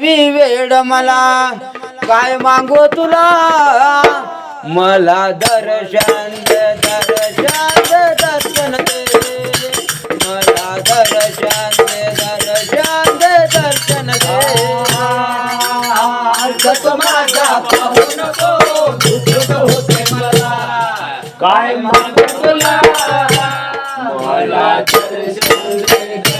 द्यावी वेड मला. काय मागो तुला? मला दर्शन दर्शन दर्शन दे. मला दर्शन दर्शन दर्शन दे. काय मागू तुला? मला दर्शन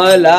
मला